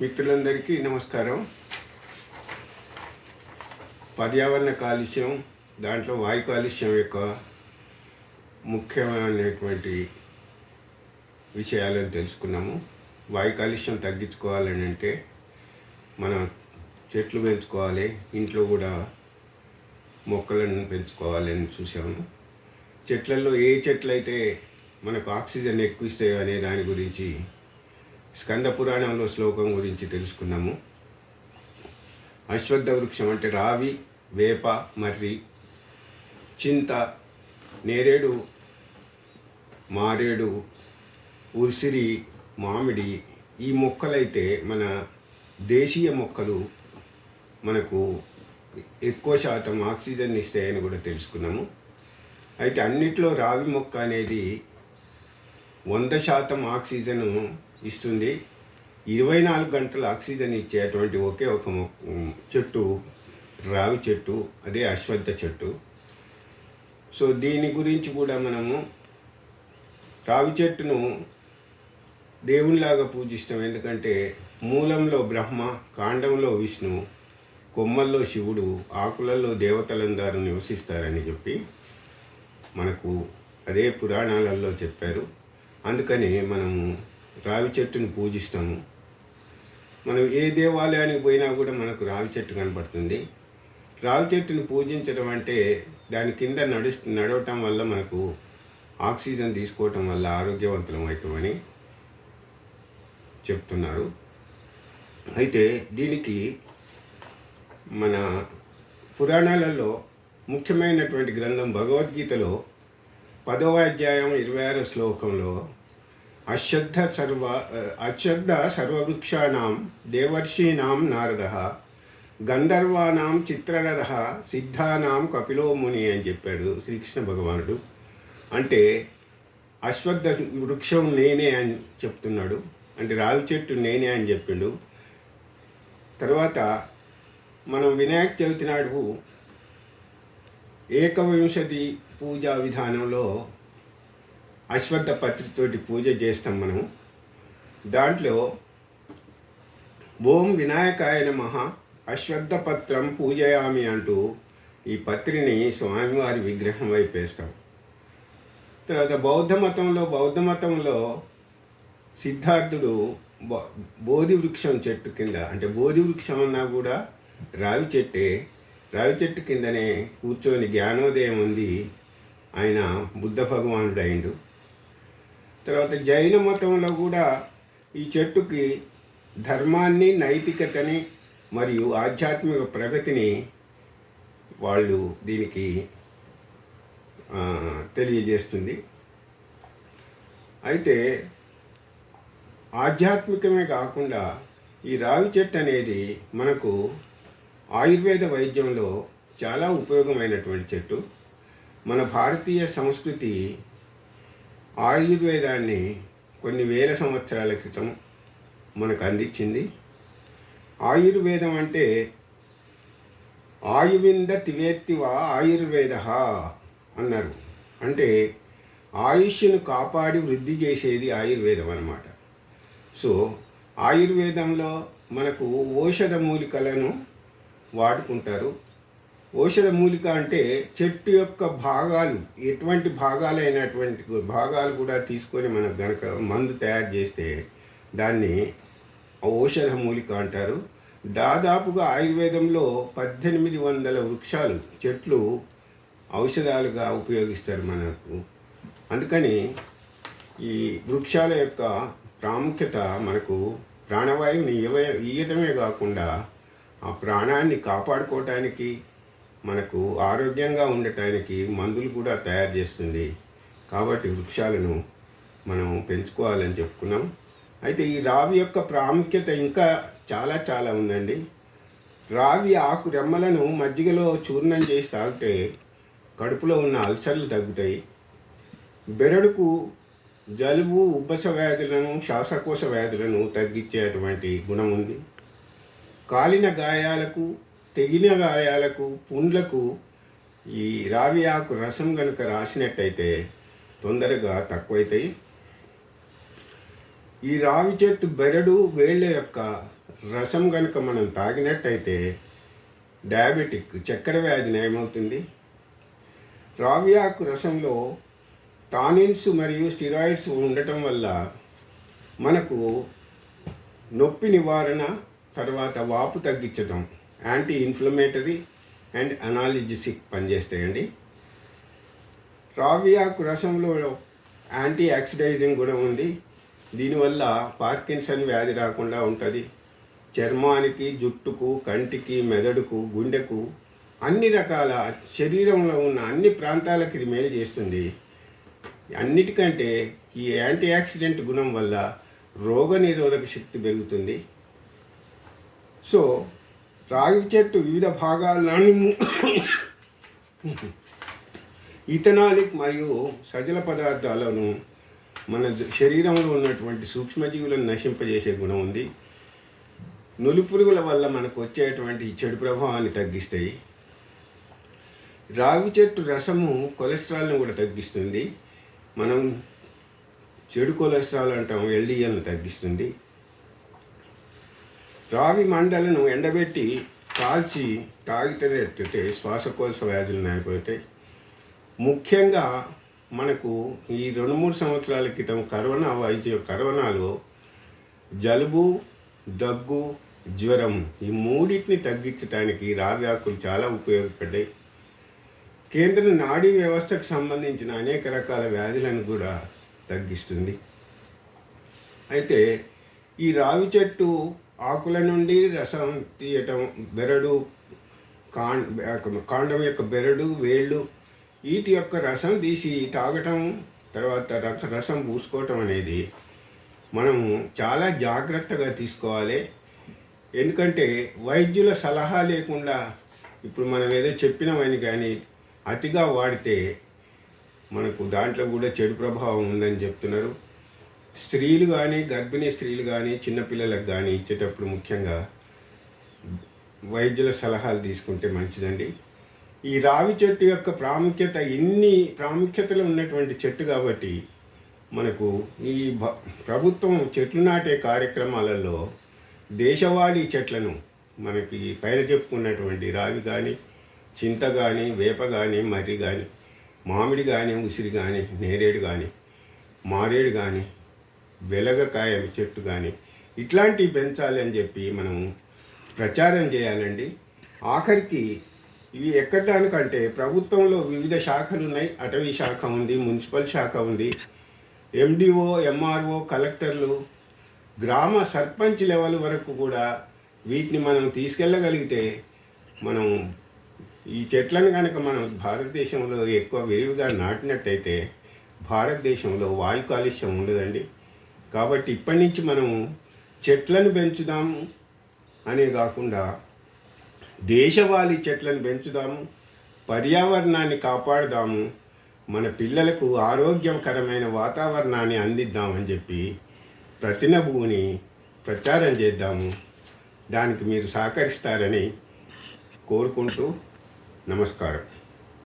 మిత్రులందరికీ నమస్కారం. పర్యావరణ కాలుష్యం దాంట్లో వాయు కాలుష్యం యొక్క ముఖ్యమైనటువంటి విషయాలను తెలుసుకున్నాము. వాయు కాలుష్యం తగ్గించుకోవాలని అంటే మనం చెట్లు పెంచుకోవాలి ఇంట్లో కూడా మొక్కలను పెంచుకోవాలని చూసాము చెట్లలో ఏ చెట్లు అయితే మనకు ఆక్సిజన్ ఎక్కువ ఇస్తాయో అనే దాని గురించి స్కంద పురాణంలో శ్లోకం గురించి తెలుసుకున్నాము. అశ్వత్థ వృక్షం అంటే రావి వేప మర్రి చింత నేరేడు మారేడు ఉసిరి మామిడి ఈ మొక్కలైతే మన దేశీయ మొక్కలు మనకు ఎక్కువ శాతం ఆక్సిజన్ ఇస్తాయని కూడా తెలుసుకున్నాము. అయితే అన్నిట్లో రావి మొక్క అనేది వంద శాతం ఆక్సిజను ఇస్తుంది. ఇరవై నాలుగు గంటలు ఆక్సిజన్ ఇచ్చేటువంటి ఒకే ఒక మొక్క చెట్టు రావి చెట్టు అదే అశ్వత్థ చెట్టు. సో దీని గురించి కూడా మనము రావి చెట్టును దేవునిలాగా పూజిస్తాం. ఎందుకంటే మూలంలో బ్రహ్మ కాండంలో విష్ణు కొమ్మల్లో శివుడు ఆకులలో దేవతలందరూ నివసిస్తారని చెప్పి మనకు అదే పురాణాలలో చెప్పారు. అందుకని మనము రావి చెట్టును పూజిస్తాము. మనం ఏ దేవాలయానికి పోయినా కూడా మనకు రావి చెట్టు కనపడుతుంది. రావి చెట్టును పూజించడం అంటే దాని కింద నడు నడవటం వల్ల మనకు ఆక్సిజన్ తీసుకోవటం వల్ల ఆరోగ్యవంతులం అవుతామని చెప్తున్నారు. అయితే దీనికి మన పురాణాలలో ముఖ్యమైనటువంటి గ్రంథం భగవద్గీతలో పదవ అధ్యాయం ఇరవై ఆరో శ్లోకంలో అశ్రద్ధ సర్వ అశ్రద్ధ సర్వవృక్షాణం దేవర్షీణాం నారద గంధర్వానాం చిత్రరథ సిద్ధానాం కపిలో ముని అని చెప్పాడు శ్రీకృష్ణ భగవానుడు. అంటే అశ్వద్ధ వృక్షం నేనే అని చెప్తున్నాడు. అంటే రావి చెట్టు నేనే అని చెప్పిండు. తర్వాత మనం వినాయక చవితి నాడు ఏకవింశతి పూజా విధానంలో అశ్వత్థ పత్రితోటి పూజ చేస్తాం మనం దాంట్లో ఓం వినాయకాయ నమః అశ్వత్థ పత్రం పూజయామి అంటూ ఈ పత్రిని స్వామివారి విగ్రహం వైపు వేస్తాం. తర్వాత బౌద్ధ మతంలో బౌద్ధ మతంలో సిద్ధార్థుడు బోధి వృక్షం చెట్టు కింద అంటే బోధి వృక్షం అన్నా కూడా రావి చెట్టే రావి చెట్టు కిందనే కూర్చొని జ్ఞానోదయం ఉంది. ఆయన బుద్ధ భగవానుడు అయిండు తర్వాత జైన మతంలో కూడా ఈ చెట్టుకి ధర్మాన్ని నైతికతని మరియు ఆధ్యాత్మిక ప్రగతిని వాళ్ళు దీనికి తెలియజేస్తుంది. అయితే ఆధ్యాత్మికమే కాకుండా ఈ రావి చెట్టు అనేది మనకు ఆయుర్వేద వైద్యంలో చాలా ఉపయోగమైనటువంటి చెట్టు. మన భారతీయ సంస్కృతి ఆయుర్వేదాన్ని కొన్ని వేల సంవత్సరాల క్రితం మనకు అందించింది. ఆయుర్వేదం అంటే ఆయువింద తివేత్తివా ఆయుర్వేద అన్నారు. అంటే ఆయుష్ను కాపాడి వృద్ధి చేసేది ఆయుర్వేదం అన్నమాట. సో ఆయుర్వేదంలో మనకు ఔషధ మూలికలను వాడుకుంటారు. ఔషధ మూలిక అంటే చెట్టు యొక్క భాగాలు ఎటువంటి భాగాలైనటువంటి భాగాలు కూడా తీసుకొని మనకు గనక మందు తయారు చేస్తే దాన్ని ఔషధ మూలిక అంటారు. దాదాపుగా ఆయుర్వేదంలో పద్దెనిమిది వందల వృక్షాలు చెట్లు ఔషధాలుగా ఉపయోగిస్తారు మనకు. అందుకని ఈ వృక్షాల యొక్క ప్రాముఖ్యత మనకు ప్రాణవాయువుని ఇవ్వ ఇవ్వటమే కాకుండా ఆ ప్రాణాన్ని కాపాడుకోవటానికి మనకు ఆరోగ్యంగా ఉండటానికి మందులు కూడా తయారు చేస్తుంది. కాబట్టి వృక్షాలను మనం పెంచుకోవాలని చెప్పుకున్నాం. అయితే ఈ రావి యొక్క ప్రాముఖ్యత ఇంకా చాలా చాలా ఉందండి. రావి ఆకు రెమ్మలను మజ్జిగలో చూర్ణం చేసి తాగితే కడుపులో ఉన్న అల్సర్లు తగ్గుతాయి. బెరడుకు జలుబు ఉబ్బస వ్యాధులను శ్వాసకోశ వ్యాధులను తగ్గించేటువంటి గుణం ఉంది. కాలిన గాయాలకు తెగిన గాయాలకు పుండ్లకు ఈ రావి ఆకు రసం కనుక రాసినట్టయితే తొందరగా తక్కువైతాయి. ఈ రావి చెట్టు బెరడు వేళ్ళ యొక్క రసం కనుక మనం తాగినట్టయితే డయాబెటిక్ చక్కెర వ్యాధి నయమవుతుంది. రావి ఆకు రసంలో టానిన్స్ మరియు స్టిరాయిడ్స్ ఉండటం వల్ల మనకు నొప్పి నివారణ తర్వాత వాపు తగ్గించడం యాంటీ ఇన్ఫ్లమేటరీ అండ్ అనాలిజిసిక్ పనిచేస్తాయండి. రావియాకు రసంలో యాంటీ ఆక్సిడైజింగ్ గుణం ఉంది. దీనివల్ల పార్కిన్సన్ వ్యాధి రాకుండా ఉంటుంది. చర్మానికి జుట్టుకు కంటికి మెదడుకు గుండెకు అన్ని రకాల శరీరంలో ఉన్న అన్ని ప్రాంతాలకి ఇది మేలు చేస్తుంది. అన్నిటికంటే ఈ యాంటీ ఆక్సిడెంట్ గుణం వల్ల రోగ నిరోధక శక్తి పెరుగుతుంది. సో రాగి చెట్టు వివిధ భాగాలను ఇథనాలిక్ మరియు సజల పదార్థాలను మన శరీరంలో ఉన్నటువంటి సూక్ష్మజీవులను నశింపజేసే గుణం ఉంది. నులిపురుగుల వల్ల మనకు వచ్చేటువంటి చెడు ప్రభావాన్ని తగ్గిస్తాయి. రావి చెట్టు రసము కొలెస్ట్రాల్ని కూడా తగ్గిస్తుంది. మనం చెడు కొలెస్ట్రాల్ అంటాం ఎల్డిఎల్ను తగ్గిస్తుంది. రావి మండలను ఎండబెట్టి కాల్చి తాగితేటట్టే శ్వాసకోశ వ్యాధులు నయపోతాయి. ముఖ్యంగా మనకు ఈ రెండు మూడు సంవత్సరాల క్రితం కరోనా వైద్య కరోనాలో జలుబు దగ్గు జ్వరం ఈ మూడింటిని తగ్గించడానికి రావి ఆకులు చాలా ఉపయోగపడ్డాయి. కేంద్ర నాడీ వ్యవస్థకు సంబంధించిన అనేక రకాల వ్యాధులను కూడా తగ్గిస్తుంది. అయితే ఈ రావి చెట్టు ఆకుల నుండి రసం తీయటం బెరడు కాండ కాండం యొక్క బెరడు వేళ్ళు వీటి యొక్క రసం తీసి తాగటం తర్వాత రసం పూసుకోవటం అనేది మనము చాలా జాగ్రత్తగా తీసుకోవాలి. ఎందుకంటే వైద్యుల సలహా లేకుండా ఇప్పుడు మనం ఏదో చెప్పినామని కానీ అతిగా వాడితే మనకు దాంట్లో కూడా చెడు ప్రభావం ఉందని చెప్తున్నారు. స్త్రీలు కానీ గర్భిణీ స్త్రీలు కానీ చిన్నపిల్లలకు కానీ ఇచ్చేటప్పుడు ముఖ్యంగా వైద్యుల సలహాలు తీసుకుంటే మంచిదండి. ఈ రావి చెట్టు యొక్క ప్రాముఖ్యత ఇన్ని ప్రాముఖ్యతలు ఉన్నటువంటి చెట్టు కాబట్టి మనకు ఈ భ- ప్రభుత్వం చెట్లు నాటే కార్యక్రమాలలో దేశవాళీ చెట్లను మనకి పైన చెప్పుకున్నటువంటి రావి కానీ చింత కానీ వేప కానీ మర్రి కానీ మామిడి కానీ ఉసిరి కానీ నేరేడు కానీ మారేడు కానీ వెలగకాయ చెట్టు కానీ ఇట్లాంటివి పెంచాలి అని చెప్పి మనం ప్రచారం చేయాలండి. ఆఖరికి ఇవి ఎక్కడానికంటే ప్రభుత్వంలో వివిధ శాఖలు ఉన్నాయి. అటవీ శాఖ ఉంది మున్సిపల్ శాఖ ఉంది ఎండిఓ ఎంఆర్ఓ కలెక్టర్లు గ్రామ సర్పంచ్ లెవెల్ వరకు కూడా వీటిని మనం తీసుకెళ్ళగలిగితే మనం ఈ చెట్లను కనుక మనం భారతదేశంలో ఎక్కువ విరివిగా నాటినట్టయితే భారతదేశంలో వాయు కాలుష్యం ఉండదండి. కాబట్టి ఇప్పటి నుంచి మనం చెట్లను పెంచుదాము అనే కాకుండా దేశవాళీ చెట్లను పెంచుదాము పర్యావరణాన్ని కాపాడుదాము మన పిల్లలకు ఆరోగ్యకరమైన వాతావరణాన్ని అందిద్దామని చెప్పి ప్రతినభువుని ప్రచారం చేద్దాము. దానికి మీరు సహకరిస్తారని కోరుకుంటూ నమస్కారం.